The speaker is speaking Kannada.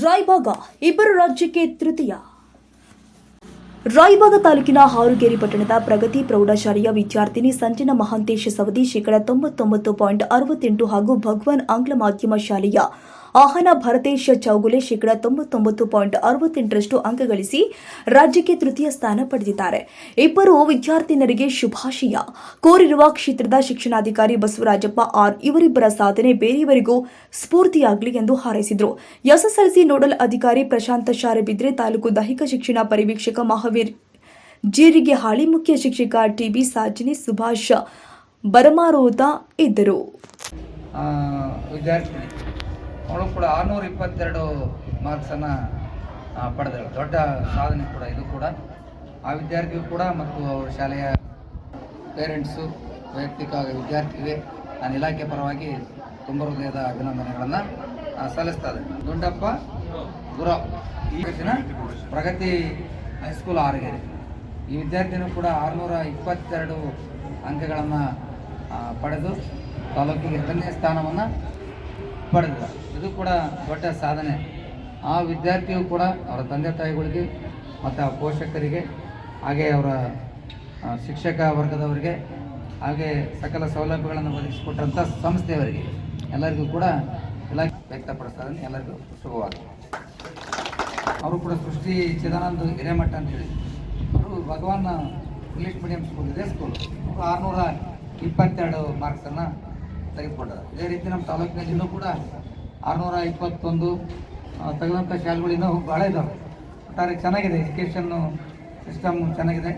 ರಾಯಬಾಗ, ಇಬ್ಬರು ರಾಜ್ಯಕ್ಕೆ ತೃತೀಯ. ರಾಯಬಾಗ ತಾಲೂಕಿನ ಹಾರುಗೇರಿ ಪಟ್ಟಣದ ಪ್ರಗತಿ ಪ್ರೌಢಶಾಲೆಯ ವಿದ್ಯಾರ್ಥಿನಿ ಸಂಜನಾ ಮಹಾಂತೇಶ ಸವದಿ ಶೇಕಡ ತೊಂಬತ್ತೊಂಬತ್ತು ಪಾಯಿಂಟ್ ಅರವತ್ತೆಂಟು ಹಾಗೂ ಭಗವಾನ್ ಆಂಗ್ಲ ಮಾಧ್ಯಮ ಶಾಲೆಯ ಆಹನ ಭರತೇಶ ಚೌಗುಲೆ ಶೇಕಡಾ ತೊಂಬತ್ತೊಂಬತ್ತು ಪಾಯಿಂಟ್ ಅರವತ್ತೆಂಟರಷ್ಟು ಅಂಕ ಗಳಿಸಿ ರಾಜ್ಯಕ್ಕೆ ತೃತೀಯ ಸ್ಥಾನ ಪಡೆದಿದ್ದಾರೆ. ಇಬ್ಬರು ವಿದ್ಯಾರ್ಥಿನಿಯರಿಗೆ ಶುಭಾಶಯ. ಕೋರಿರುವ ಕ್ಷೇತ್ರದ ಶಿಕ್ಷಣಾಧಿಕಾರಿ ಬಸವರಾಜಪ್ಪ ಆರ್ ಇವರಿಬ್ಬರ ಸಾಧನೆ ಬೇರೆಯವರಿಗೂ ಸ್ಫೂರ್ತಿಯಾಗಲಿ ಎಂದು ಹಾರೈಸಿದರು. ಎಸ್ಎಸ್ಎಲ್ಸಿ ನೋಡಲ್ ಅಧಿಕಾರಿ ಪ್ರಶಾಂತ ಶಾರೆಬಿದ್ರೆ ತಾಲೂಕು ದೈಹಿಕ ಶಿಕ್ಷಣ ಪರಿವೀಕ್ಷಕ ಮಹಾವೀರ್ ಜೀರಿಗೆ ಹಾಳಿ ಮುಖ್ಯ ಶಿಕ್ಷಕ ಟಿಬಿ ಸಾಜಿನಿ ಸುಭಾಷ್ ಬರಮಾರೋತ ಇದ್ದರು. ಅವಳು ಕೂಡ ಆರುನೂರ ಇಪ್ಪತ್ತೆರಡು ಮಾರ್ಕ್ಸನ್ನು ಪಡೆದಳು. ದೊಡ್ಡ ಸಾಧನೆ ಕೂಡ ಇದು ಕೂಡ. ಆ ವಿದ್ಯಾರ್ಥಿಯು ಕೂಡ ಮತ್ತು ಅವರ ಶಾಲೆಯ ಪೇರೆಂಟ್ಸು ವೈಯಕ್ತಿಕ ವಿದ್ಯಾರ್ಥಿಗೆ ನಾನು ಇಲಾಖೆ ಪರವಾಗಿ ತುಂಬ ಹೃದಯದ ಅಭಿನಂದನೆಗಳನ್ನು ಸಲ್ಲಿಸ್ತಾ ಇದ್ದೇನೆ ದುಂಡಪ್ಪ ಗುರವ್ ಈ ದಿನ ಪ್ರಗತಿ ಹೈಸ್ಕೂಲ್ ಆರ್ಗೇರಿ. ಈ ವಿದ್ಯಾರ್ಥಿನೂ ಕೂಡ ಆರುನೂರ ಇಪ್ಪತ್ತೆರಡು ಅಂಕಗಳನ್ನು ಪಡೆದು ತಾಲೂಕಿಗೆ ಎರಡನೇ ಸ್ಥಾನವನ್ನು ಪಡೆದಿಲ್ಲ ಇದು ಕೂಡ ದೊಡ್ಡ ಸಾಧನೆ. ಆ ವಿದ್ಯಾರ್ಥಿಯು ಕೂಡ ಅವರ ತಂದೆ ತಾಯಿಗಳಿಗೆ ಮತ್ತು ಆ ಪೋಷಕರಿಗೆ, ಹಾಗೆ ಅವರ ಶಿಕ್ಷಕ ವರ್ಗದವರಿಗೆ, ಹಾಗೆ ಸಕಲ ಸೌಲಭ್ಯಗಳನ್ನು ಒದಗಿಸಿಕೊಟ್ಟಂಥ ಸಂಸ್ಥೆಯವರಿಗೆ ಎಲ್ಲರಿಗೂ ಕೂಡ ಎಲ್ಲ ವ್ಯಕ್ತಪಡಿಸ್ತಾರೆ ಎಲ್ಲರಿಗೂ ಶುಭವಾಗಲಿ. ಅವರು ಕೂಡ ಸೃಷ್ಟಿ ಚಿದಾನಂದ ಹಿರೇಮಠ ಅಂತೇಳಿ ಅವರು ಭಗವಾನ್ ಇಂಗ್ಲೀಷ್ ಮೀಡಿಯಂ ಸ್ಕೂಲ್ ಇದೆ, ಸ್ಕೂಲು. ಅವರು ಆರುನೂರ ಇಪ್ಪತ್ತೆರಡು ಮಾರ್ಕ್ಸನ್ನು ತೆಗೆದುಕೊಂಡಿದ್ದಾರೆ ಇದೇ ರೀತಿ ನಮ್ಮ ತಾಲೂಕಿನಲ್ಲಿ ಇನ್ನೂ ಕೂಡ ಆರುನೂರ ಇಪ್ಪತ್ತೊಂದು ತೆಗೆದಂಥ ಶಾಲೆಗಳು ಇನ್ನೂ ಭಾಳ ಇದ್ದಾವೆ ಒಟ್ಟಾರೆ ಚೆನ್ನಾಗಿದೆ ಎಜುಕೇಷನ್ನು ಸಿಸ್ಟಮ್ ಚೆನ್ನಾಗಿದೆ.